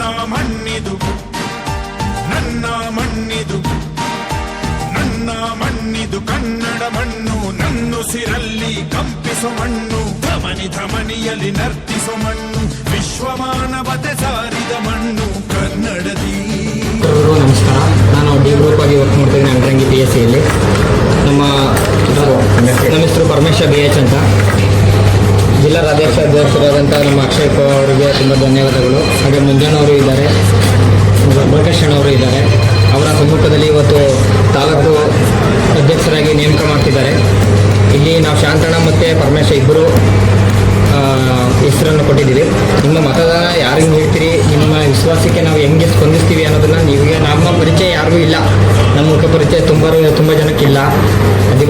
ನನ್ನ ಮಣ್ಣಿದು. ನನ್ನ ಮಣ್ಣಿದು. ನನ್ನ ಮಣ್ಣಿದು ಕನ್ನಡ ಮಣ್ಣು ನನ್ನುಸಿರಲ್ಲಿ ಕಂಪಿಸೋ ಮಣ್ಣು, ಧಮನಿ ಧಮನಿಯಲ್ಲಿ ನರ್ತಿಸೋ ಮಣ್ಣು, ವಿಶ್ವಮಾನವತೆ ಸಾರಿದ ಮಣ್ಣು, ಕನ್ನಡದಿ. ನಮಸ್ಕಾರ. ನಾನು ಆಗಿ ವರ್ಕ್ ಮಾಡ್ತಿದ್ದೀನಿ ಅಂಡ್ರಂಗಿ ಪಿ ಎಸ್ ಸಿಯಲ್ಲಿ ನಮ್ಮ ನಮ್ಮ ಹೆಸರು ಪರಮೇಶ್ವರ್ ಬಿ ಎಚ್ ಅಂತ. ಅಧ್ಯಕ್ಷರಾದಂಥ ನಮ್ಮ ಅಕ್ಷಯ್ ಪವಾರ್ ಅವರಿಗೆ ತುಂಬ ಧನ್ಯವಾದಗಳು. ಹಾಗೆ ಮುಂಜಾನವರು ಇದ್ದಾರೆ ಅವರು ಇದ್ದಾರೆ. ಅವರ ಸಮ್ಮುಖದಲ್ಲಿ ಇವತ್ತು ತಾಲೂಕು ಅಧ್ಯಕ್ಷರಾಗಿ ನೇಮಕ ಮಾಡ್ತಿದ್ದಾರೆ. ಇಲ್ಲಿ ನಾವು ಶಾಂತಣ್ಣ ಮತ್ತು ಪರಮೇಶ್ವರ ಇಬ್ಬರು ಹೆಸರನ್ನು ಕೊಟ್ಟಿದ್ದೀವಿ. ನಿಮ್ಮ ಮತದಾನ ಯಾರಿಗೆ ಹೇಳ್ತೀರಿ? ನಿಮ್ಮ ವಿಶ್ವಾಸಕ್ಕೆ ನಾವು ಹೆಂಗೆ ಸ್ಪಂದಿಸ್ತೀವಿ ಅನ್ನೋದನ್ನು ನಿಮಗೆ ನಮ್ಮ ಪರಿಚಯ ಯಾರಿಗೂ ಇಲ್ಲ. ನಮ್ಮ ಮುಖ ಪರಿಚಯ ತುಂಬ ತುಂಬ ಜನಕ್ಕಿಲ್ಲ.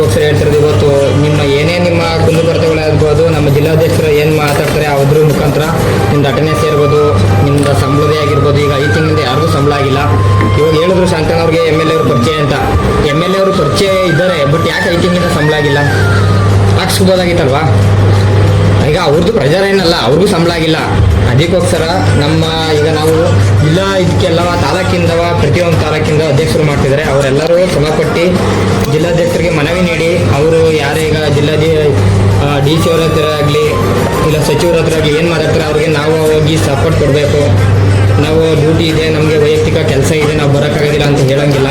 ಅದಕ್ಕೋಸ್ಕರ ಹೇಳ್ತಿರೋದು ಇವತ್ತು ನಿಮ್ಮ ಏನೇ ನಿಮ್ಮ ಕುಂದುಕೊರತೆಗಳಾಗ್ಬೋದು ನಮ್ಮ ಜಿಲ್ಲಾಧ್ಯಕ್ಷರು ಏನು ಮಾತಾಡ್ತಾರೆ ಅದ್ರ ಮುಖಾಂತರ ನಿಮ್ದು ಅಟೆಂಡೆನ್ಸ್ ಇರ್ಬೋದು ನಿಮ್ಮ ಸಂಬಳದೇ ಆಗಿರ್ಬೋದು, ಈಗ ಐದು ತಿಂಗಳಿಂದ ಯಾರಿಗೂ ಸಂಬಳ ಆಗಿಲ್ಲ. ಇವಾಗ ಹೇಳಿದ್ರು ಶಾಂತಣ್ಣ ಅವ್ರಿಗೆ ಎಂ ಎಲ್ ಎ ಅವ್ರ ಪರಿಚಯ ಅಂತ. ಎಂ ಎಲ್ ಎ ಅವರು ಪರಿಚಯ ಇದ್ದಾರೆ ಬಟ್ ಯಾಕೆ ಐದು ತಿಂಗಳಿಂದ ಸಂಬಳ ಆಗಿಲ್ಲ? ಹಾಕ್ಸ್ಬೋದಾಗಿತ್ತಲ್ವಾ? ಈಗ ಅವ್ರದ್ದು ಪ್ರೆಷರ್ ಏನಲ್ಲ ಅವ್ರಿಗೂ ಸಂಬಳ ಆಗಿಲ್ಲ. ಅದಕ್ಕೋಸ್ಕರ ನಮ್ಮ ಈಗ ನಾವು ಜಿಲ್ಲಾ ಇದಕ್ಕೆಲ್ಲ ತಾಲೂಕಿಂದವ, ಪ್ರತಿಯೊಂದು ತಾಲೂಕಿಂದ ಅಧ್ಯಕ್ಷರು ಮಾಡ್ತಿದ್ದಾರೆ. ಅವರೆಲ್ಲರೂ ಶ್ರಮಪಟ್ಟು ಜಿಲ್ಲಾಧ್ಯಕ್ಷರಿಗೆ ಮನವಿ ನೀಡಿ, ಅವರು ಯಾರೇ ಈಗ ಜಿಲ್ಲಾ ಡಿ ಸಿ ಅವ್ರ ಹತ್ರ ಆಗಲಿ, ಇಲ್ಲ ಸಚಿವರ ಹತ್ರ ಆಗಲಿ ಏನು ಮಾತಾಡ್ತಾರೆ, ಅವ್ರಿಗೆ ನಾವು ಹೋಗಿ ಸಪೋರ್ಟ್ ಕೊಡಬೇಕು. ನಾವು ಡ್ಯೂಟಿ ಇದೆ, ನಮಗೆ ವೈಯಕ್ತಿಕ ಕೆಲಸ ಇದೆ, ನಾವು ಬರೋಕ್ಕಾಗೋದಿಲ್ಲ ಅಂತ ಹೇಳಂಗಿಲ್ಲ.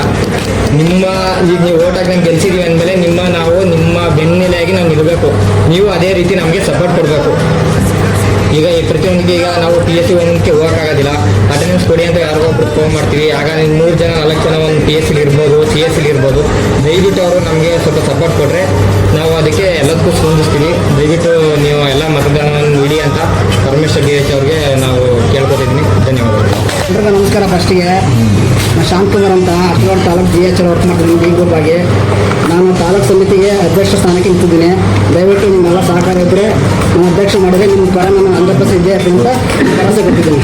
ನಿಮ್ಮ, ಈಗ ನೀವು ಓಟ್ ನಂಗೆ ಗೆಲ್ಸಿದೀವಿ ನೀವು ಅದೇ ರೀತಿ ನಮಗೆ ಸಪೋರ್ಟ್ ಕೊಡಬೇಕು. ಈಗ ಈ ಪ್ರತಿಯೊಂದಿಗೆ ಈಗ ನಾವು ಪಿ ಎಸ್ ಸಿ ಒಂದಕ್ಕೆ ಹೋಗೋಕ್ಕಾಗೋದಿಲ್ಲ. ಅಟೆಂಡೆನ್ಸ್ ಕೊಡಿ ಅಂತ ಯಾರಿಗೋ ಒಬ್ರು ಫೋನ್ ಮಾಡ್ತೀವಿ. ಆಗ ಮೂರು ಜನ, ನಾಲ್ಕು ಜನ ಒಂದು ಪಿ ಎಸ್ ಸಿಲಿ ಇರ್ಬೋದು ಸಿ ಎಸ್ ಸಿಲಿ ಇರ್ಬೋದು. ದಯವಿಟ್ಟು ಅವರು ನಮಗೆ ಸ್ವಲ್ಪ ಸಪೋರ್ಟ್ ಕೊಟ್ಟರೆ ನಾವು ಅದಕ್ಕೆ ಎಲ್ಲದಕ್ಕೂ ಸ್ಪಂದಿಸ್ತೀವಿ. ದಯವಿಟ್ಟು ನೀವು ಎಲ್ಲ ಮತದಾನವನ್ನು ನೀಡಿ ಅಂತ ಪರಮೇಶ್ವರ್ ಡಿ ಅವ್ರಿಗೆ ನಾವು ಎಲ್ರಿಗೂ ನಮಸ್ಕಾರ ಫಸ್ಟಿಗೆ. ನಾನು ಶಾಂತಕುಮಾರ್ ಅಂತ Atwad taluk G H work ಮಾಡ್ತೀನಿ ಬಿ ಗ್ರೂಪ್ ಆಗಿ. ನಾನು ತಾಲೂಕು ಸಮಿತಿಗೆ ಅಧ್ಯಕ್ಷ ಸ್ಥಾನಕ್ಕೆ ನಿಂತಿದ್ದೀನಿ. ದಯವಿಟ್ಟು ನಿಮ್ಮೆಲ್ಲ ಸಹಕಾರ ಇದ್ದರೆ ನಾನು ಅಧ್ಯಕ್ಷ ಮಾಡಿದರೆ ನಿಮ್ಮ ಪರ ನಾನು ಹಂಡ್ರೆಡ್ ಪರ್ಸೆಂಟ್ ಇದೆ ಅಂತ ಭರವಸೆ ಕೊಟ್ಟಿದ್ದೀನಿ.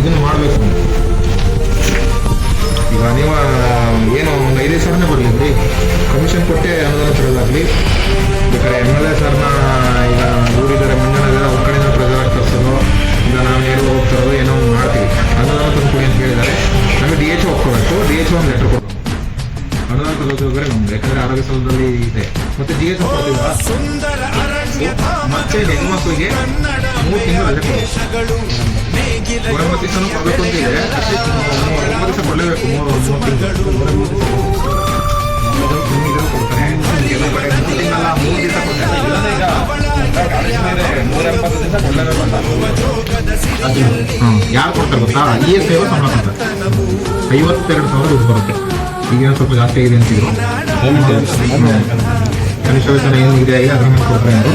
ಇದನ್ನು ಮಾಡಬೇಕು. ನೀವು ಏನು ಒಂದು ಐದು ಸಾವಿರನೇ ಬರಲಿ ಕಮಿಷನ್ ಕೊಟ್ಟೆ ಅನುದಾನ ತರೋದಾಗಲಿ. ಬೇಕಾದ್ರೆ ಎಂ ಎಲ್ ಎ ಸರ್ನ ಈಗ ಊರಿದ್ದಾರೆ ಮುಂಜಾನೆ ಅವ್ರ ಕಡೆಯಿಂದ ಪ್ರಜಾರ ತರಿಸೋದು, ಈಗ ನಾವು ಏನು ಹೋಗ್ತಾರೋ ಏನೋ ಮಾಡ್ತೀವಿ. ಅನುದಾನ ತಂದುಕೊಡಿ ಅಂತ ಹೇಳಿದ್ದಾರೆ. ನಮಗೆ ಡಿ ಎಚ್ ಒಪ್ಕೋಬೇಕು. ಡಿ ಎಚ್ ಒಂದು ಲೆಟ್ರ್ ಕೊಡಬೇಕು ಅನುದಾನ ಹೋಗಿದ್ರೆ ನಮ್ಗೆ, ಯಾಕಂದ್ರೆ ಆರೋಗ್ಯ ಸ್ಥಳದಲ್ಲಿ ಇದೆ. ಮತ್ತೆ ಡಿ ಎಚ್ ಮತ್ತೆ ಹೆಣ್ಮಕ್ಳಿಗೆ ಮೂರು ತಿಂಗಳು ರಜೆ ಕೊಡಬೇಕು ಒಂಬತ್ತು ದಿವಸ ಕೊಡಬೇಕು ಅಂತ ಇದೆ ಒಂಬತ್ತು ದಿವಸ ಕೊಡಲೇಬೇಕು ಮೂರು ಮೂರು ತಿಂಗಳು ಕೊಡ್ತಾರೆ ಯಾರು ಕೊಡ್ತಾರೆ ಗೊತ್ತಾ? ಇ ಎಸ್ ಐವ ಸಂಬಳ ಕೊಡ್ತಾರೆ. ಐವತ್ತೆರಡು ಸಾವಿರ ದುಡ್ಡು ಬರುತ್ತೆ. ಈಗೇನೋ ಸ್ವಲ್ಪ ಜಾಸ್ತಿ ಆಗಿದೆ ಅಂತಿದ್ರು. ಕನಿಷ್ಠ ವೇತನ ಏನು ಇದೆ ಅದ್ರ ಮೇಲೆ ಕೊಡ್ತಾರೆ